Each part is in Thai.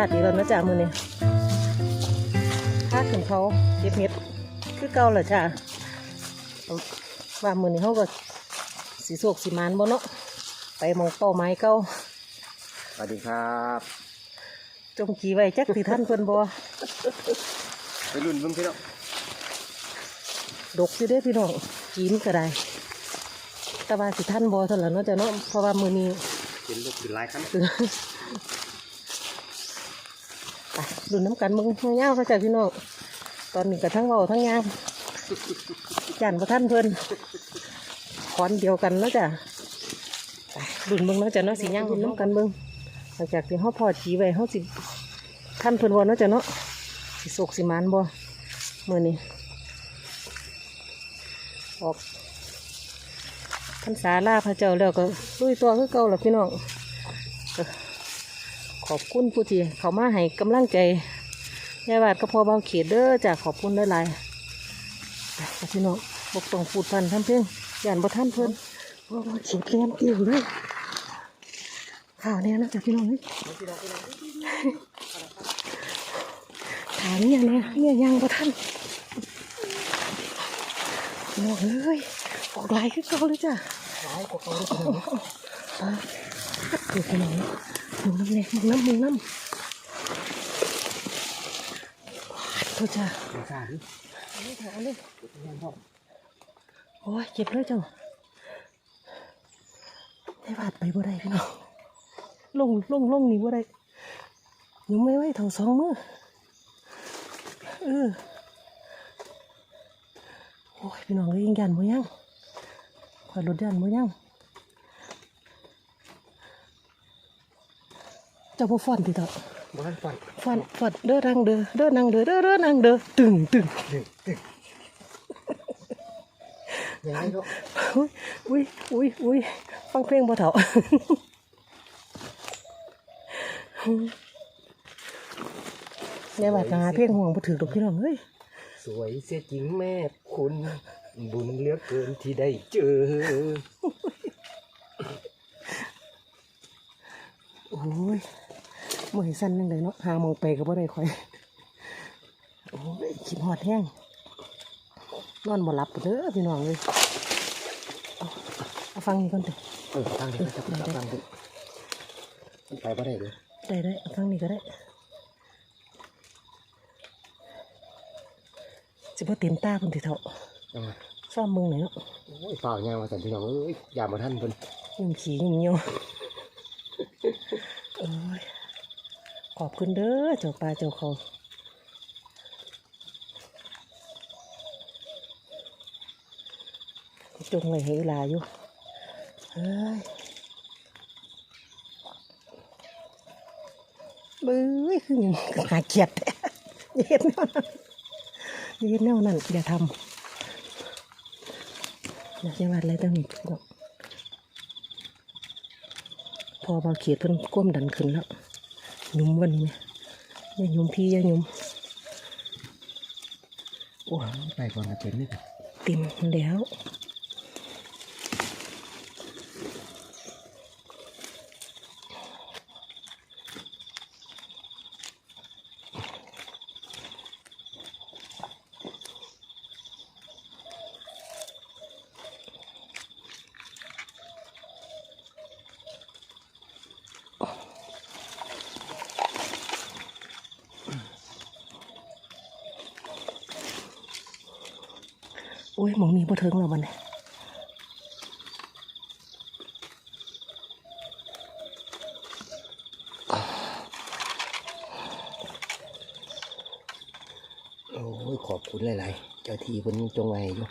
ยายวาดอีกแล้วนะจ๊ะมือนี้พาขึ้นเขาเก็บเห็ดคือเก่าแหละจ้ะว่ามือนี้เขาก็สีโศกสีมานบ่เนาะไปหมองเป้าไม้เก่าสวัสดีครับ จงจีไว้จักสิท่านเพิ่นบ่ไปรุ่นเพิ่งพี่น้องดกสิเด้อพี่น้องจีนก็ได้แต่ว่าสิท่านบ่เท่านั้นเนาะจ้ะเนาะเพราะว่ามือนี้เป็นลูกเป็นลายครั ดูน้ำกันมึงเงาๆเขาจ้ะพี่น้องตอนนี้ก็ทั้งเบาทั้งยางจันพระท่านเพิ่นขอนเดียวกันแล้วจ้ะดุนมึงแล้วจ้ะเนาะสีย่างดุนน้ำกันมึงหลังจากที่เขาพอจีไว้เขาสิท่านเพิ่นวันเนาะจ้ะเนาะสิโศกสิมานบ่มื่อนี้ออกพรรษาลาพระเจ้าแล้วก็ลุยตัวคือเก่าแล้วพี่น้อง ขอบคุณผู้ที่เขามาให้กำลังใจยายวาดก็พอเบาเขียดเด้อจากขอบคุณหลายๆไปพี่น้องบกต้องพูดพันทำเพียงย่านบ่ท่านเพิ่นเพราะว่าเขียดแกมติ้วเลยข่าวเนี่ยนะจากพี่น้องนี่ถามเนี่ยเนี่ยเนี่ยยังบ่ท่านพี่น้องเอ้ยออกลายขึ้นเก่าเลยจ้ะลายกว่าเขาเลยพี่น้องอ่าดูพี่น้อง มึงน้ำเนี่ยมึงน้ำมึงน้ำโทษจ้ะไม่ทราบดิไม่ถามเลยโอ้ยเจ็บเลยจังได้บาดไปบ่ได้พี่น้องลงลงลงนี่บ่ได้หนูไม่ไหวเท่าสองมือเออโอ้ยพี่น้องเลยยิงยันบ่ยังคอยรถยันบ่ยัง จ้าบ่ฟ้อนติเถอะบ้านฝันฟ้อนฟ้อนเด้อนั่งเด้อเด้อนั่งเด้อเด้อเด้อนั่งเด้อตึงตึงหนึ่งหนึ่งยังไงก็อุ้ยอุ้ยอุ้ยอุ้ยฟังเพลงบ่เถาเนี่ยบาดนาเพลงห่วงบ่ถือดอกพี่น้องเฮ้ยสวยเสียจริงแม่คุณ บุญเหลือเกินที่ได้เจอโอ้ย มือสั้นนึงเลยเนาะหาโมงไปก็บ่ได้ค่อย โอ้ยคิดฮอดแห้งนอนบ่หลับเด้อพี่น้องเลยเอาเอาฟังนี่ก่อนเถอะเออทางเดียวจับจับทางเดียวมันไปบ่ได้เลยได้ได้เอาฟังนี่ก็ได้สิบ่เต็มตาเพิ่นสิเถาะยังไงซ่อมมึงหน่อยเนาะโอ้ยเปล่ายังมาสั่นพี่น้องเอ้ยอย่ามาท่านเพิ่นยุ่มขี้ยุ่มเหี่ยวโอ้ย ขอบคุณเด้อเจ้าปลาเจ้าเขาจงไว้ให้เวลาอยู่เฮ้ยบื้อคือหยังหาเกียดแท้อย่าเฮ็ดแนวนั้นอย่าเฮ็ดแนวนั้นอย่าทำอย่าใช้วัดอะไรตั้งนี้พอเบาเขียดเพิ่นก้มดันขึ้นแล้ว ยุมวันนี้เนี่ยอย่าหยุมพี่อย่าหยุมโอ้ไปก่อนนะเป็นนี่ค่ะเต็มแล้ว อ้ยหมองนี้บ่ถึงแล้วมันเนี่ยโอ้ยขอบคุณหลายๆ เจ้าที่เพิ่นจงไว้อยู่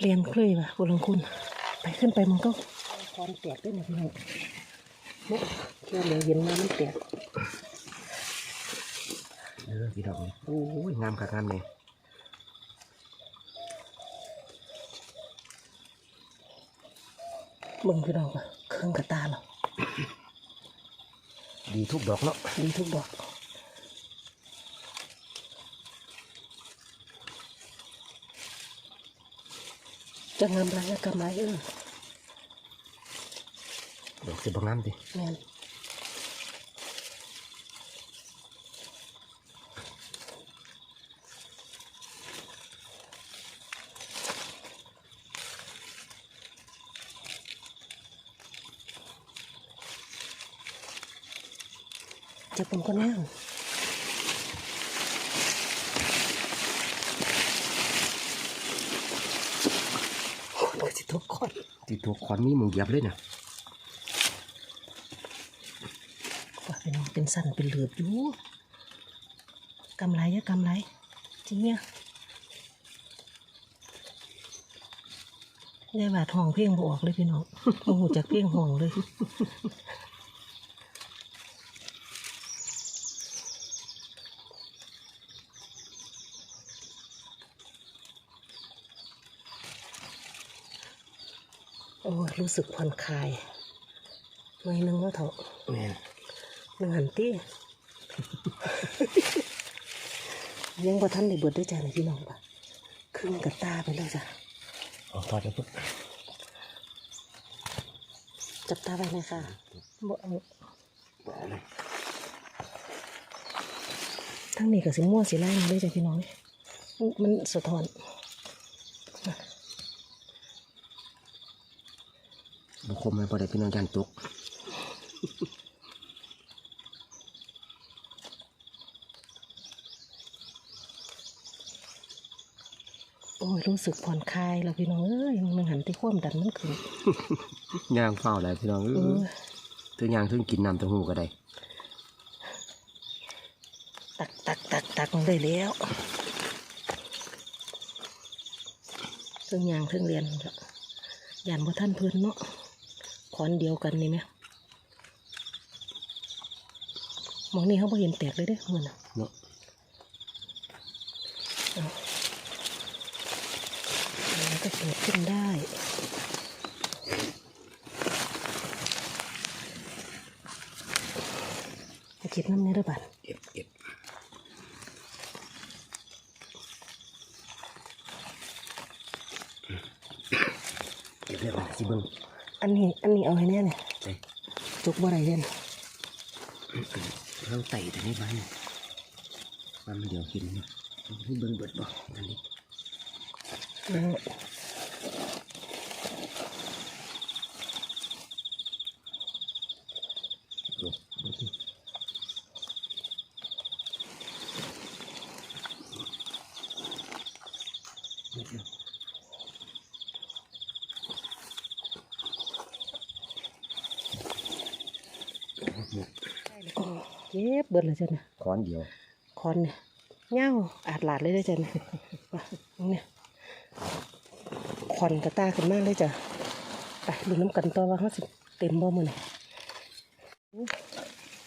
เรียนเคยว่ะบุรังคุณ ไปขึ้นไปมันก็คอนแตกด้วยนะพี่น้องเนี่ยแค่เหลือเย็นมามันแตก เออพี่น้องโอ้ยงามคักงามเลยเบิ่งพี่น้องว่ะเครื่องกระตาเนาะดีทุกดอกเนาะดีทุกดอกจะงามไรก็กำไรเออสิบ่งามดิแม่ นจะเป็นคนนั่งคนก็สิทุกคนติดตัวควันมีหมึงเหยียบเลยน่ะว่าเป็นเป็นสั่นเป็นเหลือบอยู่กำไรเยอะกำไรจริงเนี่ยได้บาดห้องเพลงบออกเลยพี่น้องโอ้โหจากเพลงห้องเลย โอ้ยรู้สึกผ่อนคลายหน่อยนึงว่าเถอะแม่นหนึ่งหันตี้ ยังบ่ทันได้เบิดด้วยจ้ะนี่พี่น้องปะครึ่งกับตาไปแล้วจ้ะเอาทอดแล้วปุ๊บจับตาไว้เลยค่ะบ่เอาบ่เอาเลยทั้งนี้กับสีม่วงสีไล่มาด้วยจ้ะพี่น้องอุ๊ยมันสะท้อน บุคมมันบ่ได้พี่น้องยันตกโอ้ยรู้สึกผ่อนคลายแล้วพี่น้องเอ้ยหนึ่งหันที่ความดันมันขึ้นย่างเฝ้าแล้วพี่น้องเอเอออถึงย่างถึงกินน้ำเต้าหู้ก็ได้ ตักตักตักตักมันได้แล้วเครื่องยางเครื่องเรียนจ้ะยานบ่ท่านเพื่อนเนาะ ขอนเดียวกันนี่ไหมมองนี่เขาบ่เห็นแตกเลยเด้เหมือนน่ะเนาะมันก็เกิดขึ้นได้เอาเก็บน้ำเนื้อด้วยบัดเก็บเก็บเก็บเรียบร้อยสิเบิ่ง อันนี้ อันนี้เอาให้แน่เนี่ยใส่จุกบ่ไรเด่นเราไต่แต่นี่บ้านมันเดี๋ยวกินนะให้เบิ่งเบิดบ่อันนี้ แล้ว ดูดูสิเดี๋ยว เก็บเบิดเลยจ้ะเนี่ยค้อนเดียวคอนเนี่ยเง่าอาดหลาดเลยได้อจ้ะเนี่ยว่าเนี่ยคอนกระตาขึ้นมากเลยจ้ะไปดูน้ำกันต่อว่าเขาสิเต็มบ่มือนี่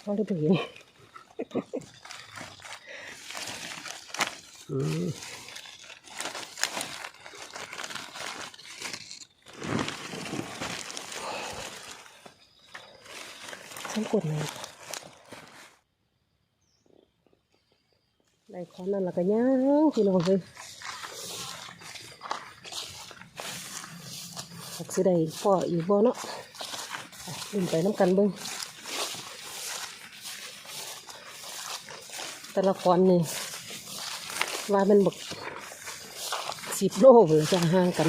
เขาได้ไปเห็นอืม ฉันกดเลยได้คอนนั่นละก็ย่างพี่น้องเลยอยากสิได้พ่ออีกบ่เนาะไปลืมไปน้ำกันเบิ้งแต่ละคอนนี่ว่ามันบักสิบโลเลยจะห่างกัน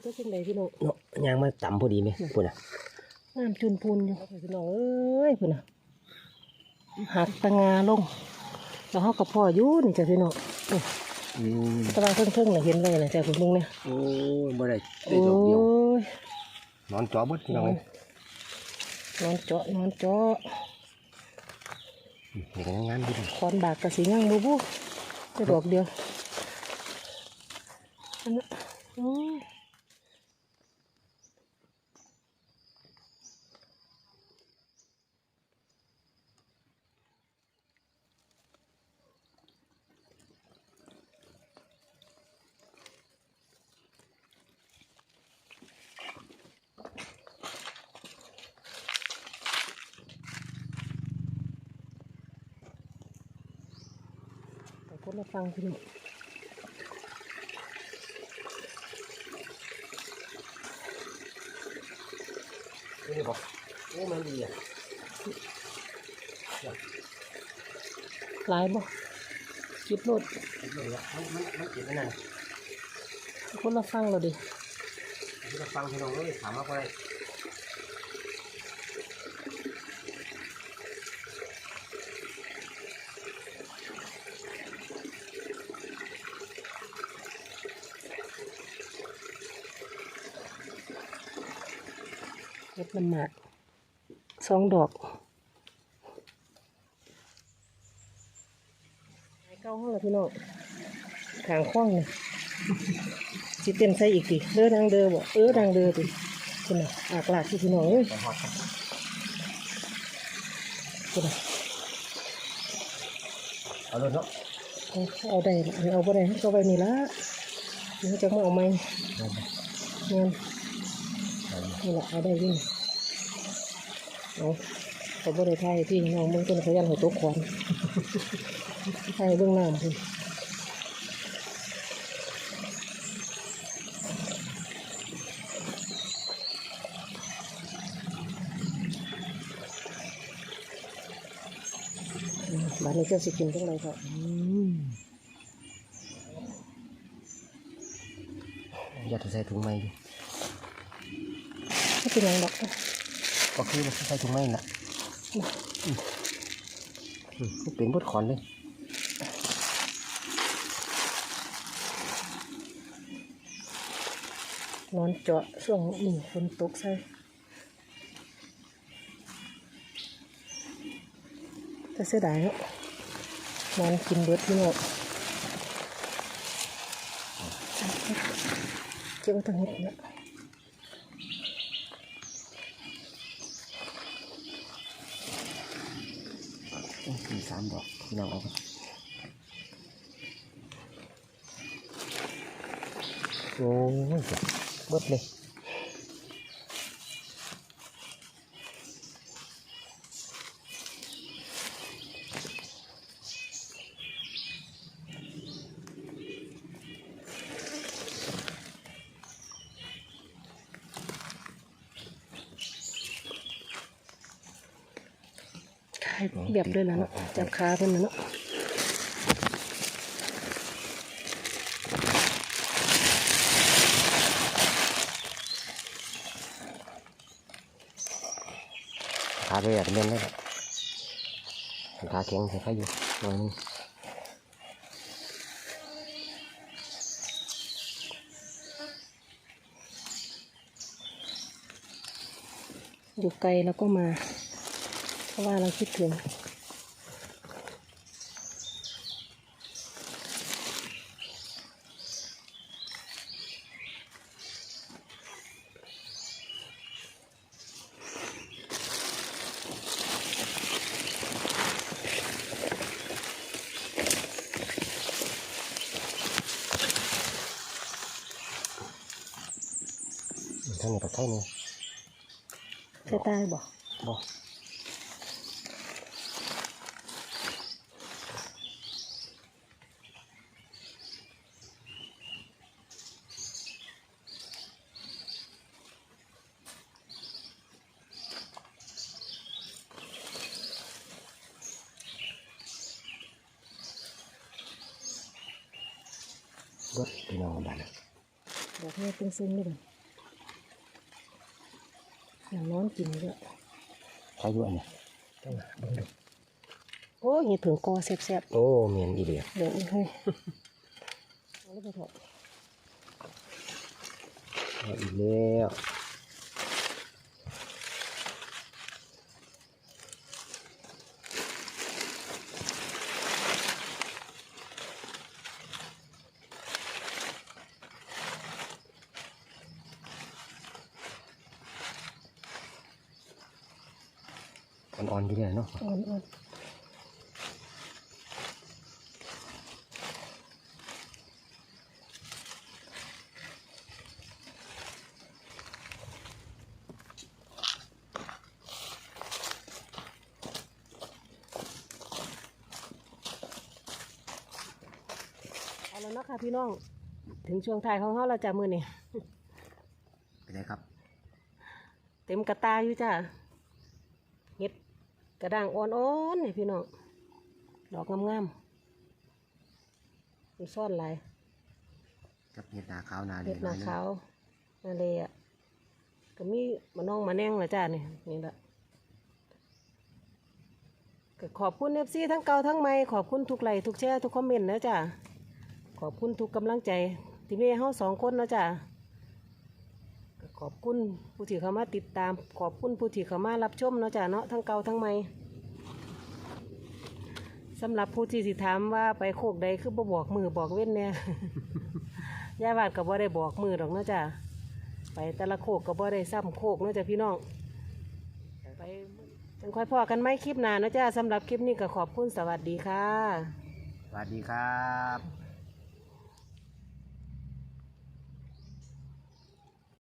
กไปก็เป็นไรพี่น้องเนาะยางมาต่ำพอดีไหมปุ่นอะน้ำจุนพูนอยู่พี่น้องเอ้ยพี่น้องหักตะงาลง แล้วเขากับพ่ออยู่นี่จ้ะพี่น้องนี่อืมแตะวันเพิ่งๆน่ะเห็นเลยนะจ้ะคุณลุงเนี่ยโอ้ยบ่ได้ได้โอ้ดอกเดียวยนอนจอเบดพี่น้องเอ้ยนอนเจาะนอนเจาะนี่ก็ยังงานดีคอนบากกระสีย่างบูบูจะดอกเดียวอันนั้น คนละฟังพี่น้องนี่บอกโอ้มันดีอะหลายบ่คิดโลดมันมันมันเจ็บนั่นคนละฟังเราดิที่เราฟังพี่น้องเลยถามมาอะไร เฮ็ดน้ำหมากสองดอกไม้เก้าห้องละพี่น้องทางคล้องนี่สิเต็มใส่อีกดิเด้อดังเด้อบ่เออดังเด้อดิคุณน่ะอากลากที่พี่น้องเอ้ยแต่ฮอตคุณน่ะเอาเลยเนาะเอาเอาได้ละอันเอาบ่ได้ก็ไว้นี่ละเดี๋ยวจะมาเอาไม้เงินนี่แหละเอาได้อยิ่ง เอาเขาบ่ได้ทายพี่น้องมึงเป็นขยันหัวตกขวานทายเบื้องน้ำพี่อืมบ้านนี้เจ้าสิกินจังไรครับอยากจะใส่ถุงไม้อยู่ไม่เป็นหยังดอก ก็คือเราใส่ถุงไม้น่ะเป็นบดขอนเลยนอนเจาะช่วงนี้ฝนตกใส่แต่เสียดายเนาะนอนกินเบิดพี่น้องเก็บไว้ตั้งเฮ็ดเนี่ยามดอกพี่น้องเอาไปโอ้ยเบิดเลย ขายแบบด้วยแล้วเนาะจับขาเพิ่นน่ะเนาะขาไปแบบเล่นเลยขาแข็งใส่ขาอยู่หน่อยนึงอยู่ไกลแล้วก็มาเพ ราะว่าเราคิดถึงทั้งนี้ปลาไทยนี่ใช่ใต้บ่บ่ เบิดพี่น้องบ้านน่ะดอกนี้เป็นซึ้งๆนี่บ่อย่างนอนกินด้วยขาอยู่อันเนี้ยต้องมาเบิ่งดูโอ้ยเห็ดผึ่งกอแซ่บโอ้เมียนอีเดียๆเดี๋ยวนี้ให้เอาแล้วไปเถอะเอาอีกแล้ว อ่อนๆอยู่เลยเนาะอ่อนแล้วเนาะค่ะพี่น้อง ถึงช่วงท้ายของเขาเราจะมือนี่เป็นไงครับ เต็มกระตาอยู่จ้าเห็ด กระด้างอ่อนๆนี่พี่น้องดอกงามๆมันซ่อนหลายกับเห็ดนาขาวนาเห็ดหนาอยขาวนาเลยอะก็มีมาน้องมาแน่งละจ้านี่นี่แหละก็ขอบคุณเอฟซีทั้งเก่าทั้งใหม่ขอบคุณทุกไลค์ทุกแชร์ทุกคอมเมนต์นะจ้าขอบคุณทุกกำลังใจที่มีให้เฮาสองคนเนาะจ้าก็ ขอบคุณผู้ที่เข้ามาติดตาม ขอบคุณผู้ที่เข้ามารับชมเนาะจ้าเนาะทั้งเก่าทั้งใหม่สำหรับผู้ที่สิถามว่าไปโคกใดคือบ่บอกมือบอกเว้นเนี่ยยายวาดก็บ่ได้บอกมือดอกเนาะจ้ะไปแต่ละโคกก็บ่ได้ซ้ำโคกเนาะจ้ะพี่น้องไปจังค่อยพอกันไหมคลิปหน้าเนาะจ้ะสำหรับคลิปนี้ก็ขอบคุณสวัสดีค่ะ สวัสดีครับ